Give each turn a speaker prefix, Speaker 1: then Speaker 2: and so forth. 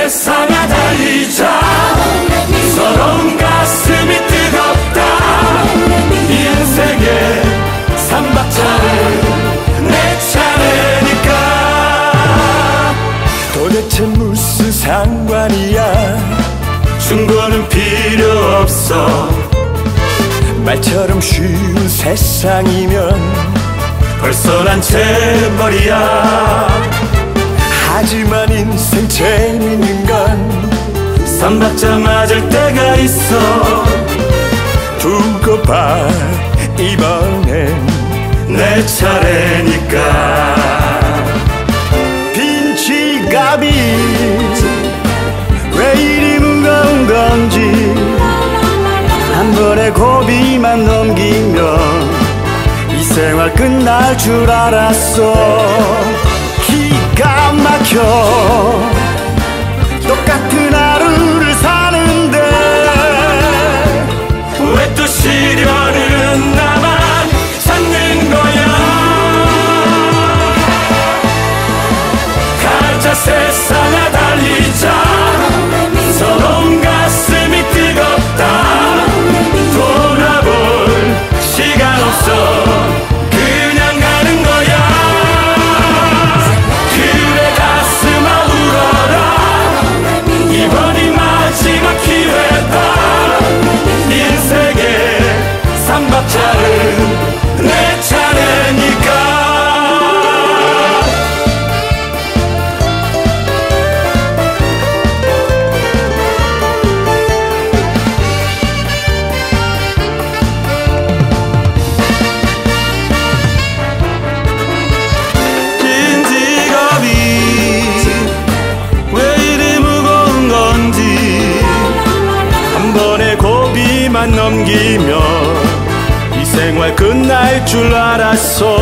Speaker 1: 세상아 달리자 서러운 가슴이 뜨겁다. 인생의 삼박자를 내 차례니까. 도대체 무슨 상관이야? 충고는 필요 없어. 말처럼 쉬운 세상이면 벌써 난 재벌이야. 하지만 인생 건 삼박자 맞을 때가 있어. 두고 봐 이번엔 내 차례니까. 빈 지갑이 왜 이리 무거운 건지 한 번에 고비만 넘기면 이 생활 끝날 줄 알았어. 기가 막혀. 똑같은 고비만 넘기면 이 생활 끝날 줄 알았어